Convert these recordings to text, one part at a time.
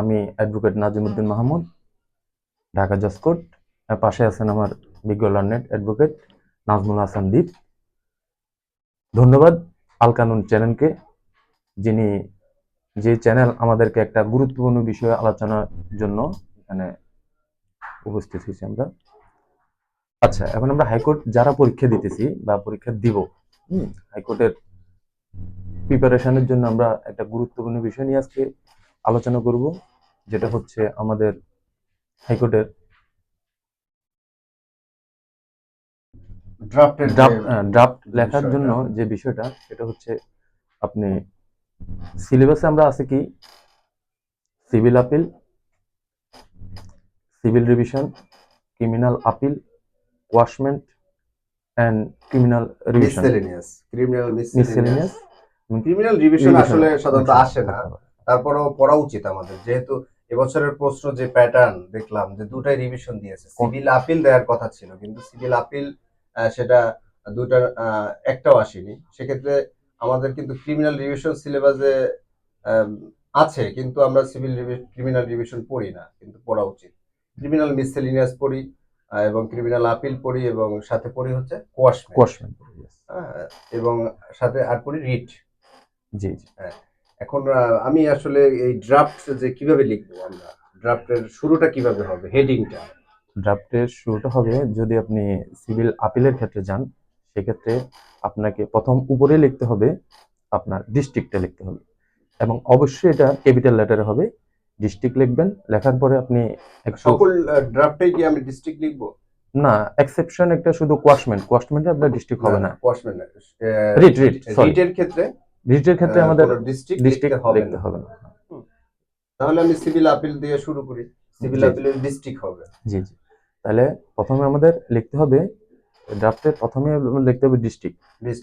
আমি অ্যাডভোকেট নাজিমুদ্দিন মাহমুদ ঢাকা জসকোট আর পাশে আছেন আমার বিজ্ঞ লার্নেট অ্যাডভোকেট নাজমুল হাসান দীপ। ধন্যবাদ আল কানুন চ্যানেলকে যিনি যে চ্যানেল আমাদেরকে একটা গুরুত্বপূর্ণ বিষয়ে আলোচনার জন্য এখানে উপস্থিত হয়েছি আমরা। আচ্ছা এখন আমরা হাইকোর্ট যারা পরীক্ষা দিতেছি বা পরীক্ষা দিব হুম হাইকোর্টের প্রিপারেশনের জন্য আমরা একটা গুরুত্বপূর্ণ বিষয় নিয়ে আজকে আলোচনা করব। যেটা হচ্ছে আমাদের হাইকোর্টের ড্রাফট লেখার জন্য যে বিষয়টা সেটা হচ্ছে আপনি সিলেবাসে আমরা আছে কি? Civil appeal civil revision criminal appeal quashment and criminal revision. Criminal miscellaneous. Criminal revision আসলে সাধারণত আসে না। তারপরেও পড়া উচিত আমাদের। যেহেতু এবছরের প্রশ্ন যে প্যাটার্ন দেখলাম যে দুটাই রিভিশন দিয়েছে। সিভিল আপিল দেওয়ার কথা ছিল কিন্তু সিভিল আপিল সেটা দুটার একটাও আসেনি। সেক্ষেত্রে আমাদের কিন্তু ক্রিমিনাল রিভিশন সিলেবাসে আছে কিন্তু আমরা সিভিল ক্রিমিনাল রিভিশন পড়ি না কিন্তু পড়া উচিত। ক্রিমিনাল মিসেলিনিয়াস পড়ি এবং ক্রিমিনাল আপিল পড়ি এবং সাথে পড়ি হচ্ছে কোয়াশমেন্ট ওয়াশমেন্ট এবং সাথে আর পড়ি রিট। জি জি। এখন আমি আসলে এই ড্রাফট যে কীভাবে লিখব আমরা? ড্রাফটের শুরুটা কীভাবে হবে? হেডিংটা ড্রাফটের শুরুটা হবে যদি আপনি সিভিল আপিলের ক্ষেত্রে যান সেক্ষেত্রে আপনাকে প্রথম উপরে লিখতে হবে আপনার ডিস্ট্রিক্টটা লিখতে হবে। এবং অবশ্যই এটা ক্যাপিটাল লেটারে হবে। ডিস্ট্রিক্ট লিখবেন লেখার পরে আপনি সকল ড্রাফটে কি আমি ডিস্ট্রিক্ট লিখব? না এক্সেপশন একটা শুধু কোয়াশমেন্ট কোয়াশমেন্টে আপনার ডিস্ট্রিক্ট হবে না কোয়াশমেন্ট রিট রিট সরি রিটের ক্ষেত্রে রিটের ক্ষেত্রে আমাদের ডিস্ট্রিক্ট ডিস্ট্রিক্ট লিখতে হবে না। তাহলে আমি সিভিল আপিল দিয়ে শুরু করি। সিভিল। আপিলের ডিস্ট্রিক্ট হবে। জি জি। তাহলে প্রথমে আমাদের লিখতে হবে ড্রাফটে প্রথমে লিখতে হবে ডিস্ট্রিক্ট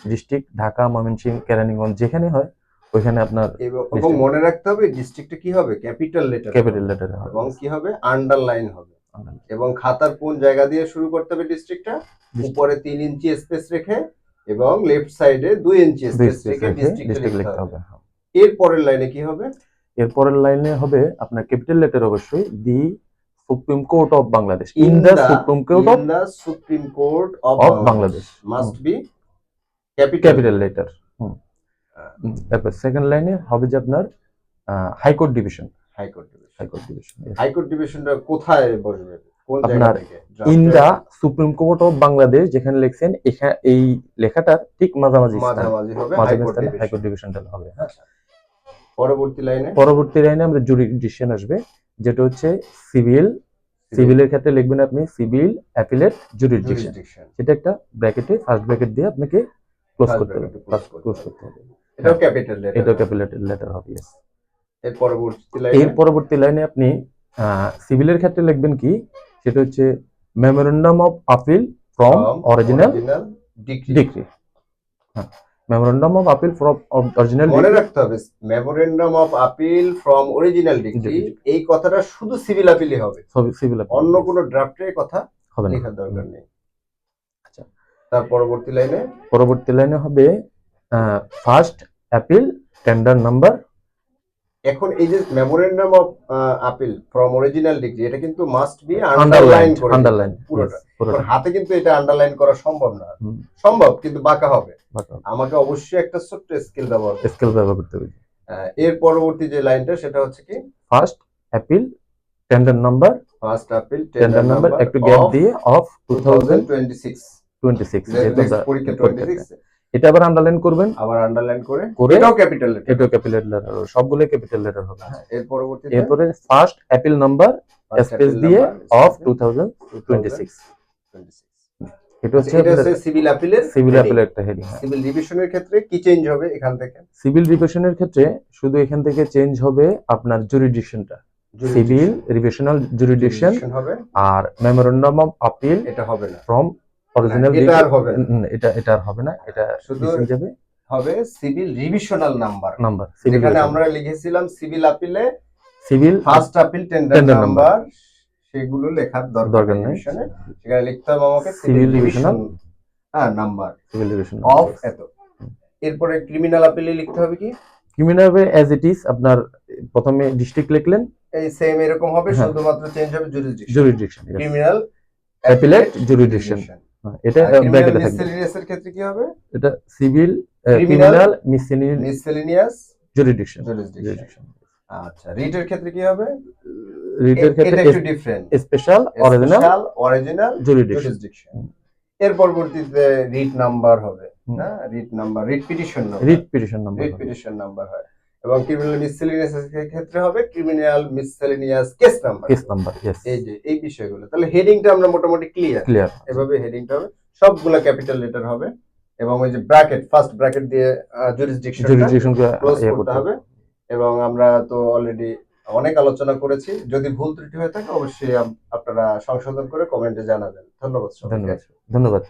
ডিস্ট্রিক্ট ঢাকা ময়মনসিংহ কেরানীগঞ্জ যেখানে হয় ওইখানে আপনার এবং এবং মনে রাখতে হবে ডিস্ট্রিক্টটা কি হবে? ক্যাপিটাল লেটার ক্যাপিটাল লেটার হবে। এবং কি হবে? আন্ডারলাইন হবে। এবং খাতার কোন জায়গা দিয়ে শুরু করতে হবে ডিস্ট্রিক্টটা উপরে তিন ইঞ্চি স্পেস রেখে এবং লেফট সাইডে দুই ইঞ্চি স্পেস ডিস্ট্রিক্ট লিখতে হবে। এর পরের লাইনে কি হবে? এরপরের লাইনে হবে আপনার ক্যাপিটাল লেটার অবশ্যই the supreme court of Bangladesh in the supreme court of of, of Bangladesh Bangladesh. must be capital capital letter hmm. তারপর সেকেন্ড লাইনে হবে যে আপনার high court division Court division high court division Court divisionটা কোথায় বসবে? আপনার in the supreme court of Bangladesh যেখানে লিখছেন এই লেখাটার ঠিক মাঝামাঝি মাঝামাঝি হবে। হাইকোর্ট ডিভিশনটা হবে হ্যাঁ। পরবর্তী লাইনে? পরবর্তী লাইনে আমরা জুরিডিকশন আসবে যেটা হচ্ছে সিভিল সিভিলের ক্ষেত্রে লিখবেন আপনি সিভিল অ্যাপিলেট জুরিডিকশন সেটা একটা ব্র্যাকেটে ফার্স্ট ব্র্যাকেট দিয়ে আপনাকে ক্লোজ করতে হবে ক্লোজ করতে হবে। এটাও ক্যাপিটাল লেটার এটা ক্যাপিটাল লেটার হবে yes। এর পরবর্তী লাইনে? এর পরবর্তী লাইনে আপনি সিভিলের ক্ষেত্রে লিখবেন কি সেটা হচ্ছে memorandum of appeal from original decree হ্যাঁ memorandum of appeal from original মনে রাখতে হবে memorandum of appeal from original decree এই কথাটা শুধু সিভিল আপিলই হবে। সিভিল আপিল অন্য কোনো ড্রাফটে কথা হবে না। লেখার দরকার নেই। আচ্ছা। তার পরবর্তী লাইনে? পরবর্তী লাইনে হবে ফার্স্ট অ্যাপিল টেন্ডার নাম্বার এখন এই যে memorandum of appeal from original decree এটা কিন্তু মাস্ট বি আন্ডারলাইন করে আন্ডারলাইন পুরোটা। হাতে কিন্তু এটা আন্ডারলাইন করা সম্ভব না। সম্ভব কিন্তু বাঁকা হবে। আমাকে অবশ্যই একটা ছোট্ট স্কেল ব্যবহার। স্কেল ব্যবহার করতে হবে। এর পরবর্তী যে লাইনটা সেটা হচ্ছে কি? First appeal tender number first appeal tender number একটু গ্যাপ দিয়ে of two thousand 2026 twenty six পরীক্ষা 26 এটা আবার আন্ডারলাইন করবেন। আবার আন্ডারলাইন করে এটাও ক্যাপিটাল লেটার এটাও ক্যাপিটাল লেটার সবগুলো ক্যাপিটাল লেটার হবে। হ্যাঁ। এর পরবর্তীতে এরপরে ফার্স্ট অ্যাপিল নাম্বার স্পেস দিয়ে of two thousand twenty six এটা হচ্ছে সিভিল আপিলের সিভিল অ্যাপিল একটা হেডিং সিভিল রিভিশনের ক্ষেত্রে কি চেঞ্জ হবে এখান থেকে? সিভিল রিভিশনের ক্ষেত্রে শুধু এখান থেকে চেঞ্জ হবে আপনার জুরিডিকশনটা সিভিল রিভিশনাল জুরিডিকশন হবে। আর মেমোরেন্ডাম অফ আপিল এটা হবে না। ফ্রম অরিজিনাল এটা আর হবে। এটা এটা আর হবে না এটা শুধু যাবে। হবে সিভিল রিভিশনাল নাম্বার নাম্বার আমরা লিখেছিলাম civil আপিলে civil first appeal tender number সেগুলো লেখার দরকার নেই। সেখানে লিখতে হবে আমাকে সিভিল divisional রিভিশন হ্যাঁ নাম্বার সিভিল রিভিশন অফ এত। এরপরে ক্রিমিনাল আপিলে লিখতে হবে কি? ক্রিমিনাল অ্যাজ ইট ইজ আপনার প্রথমে ডিস্ট্রিক্ট লিখলেন। এই সেম এরকম হবে হ্যাঁ। শুধুমাত্র চেঞ্জ হবে jurisdiction jurisdiction criminal Appellate jurisdiction. এটা ব্র্যাকেটে থাকবে। মিসসেলিনিয়াসের ক্ষেত্রে কি হবে? এটা civil criminal miscellaneous jurisdiction jurisdiction আচ্ছা রিটের ক্ষেত্রে কি হবে? রিটের ক্ষেত্রে একটু different special original original jurisdiction এর পরবর্তীতে রিট নাম্বার হবে না? Writ number writ petition writ petition number writ petition number হয়। এবং ক্রিমিনাল মিসসেলিনিয়াস এর ক্ষেত্রে হবে criminal miscellaneous case number case number এই যে এই বিষয়গুলো। তাহলে হেডিংটা আমরা মোটামুটি ক্লিয়ার ক্লিয়ার এভাবে হেডিংটা হবে। সবগুলা ক্যাপিটাল লেটার হবে এবং ওই যে ব্র্যাকেট ফার্স্ট ব্র্যাকেট দিয়ে জুরিসডিকশন ক্লোজ করতে হবে। এবং আমরা তো অলরেডি অনেক আলোচনা করেছি। যদি ভুল ত্রুটি হয়ে থাকে অবশ্যই আপনারা সংশোধন করে কমেন্টে জানাবেন। ধন্যবাদ ধন্যবাদ। ধন্যবাদ।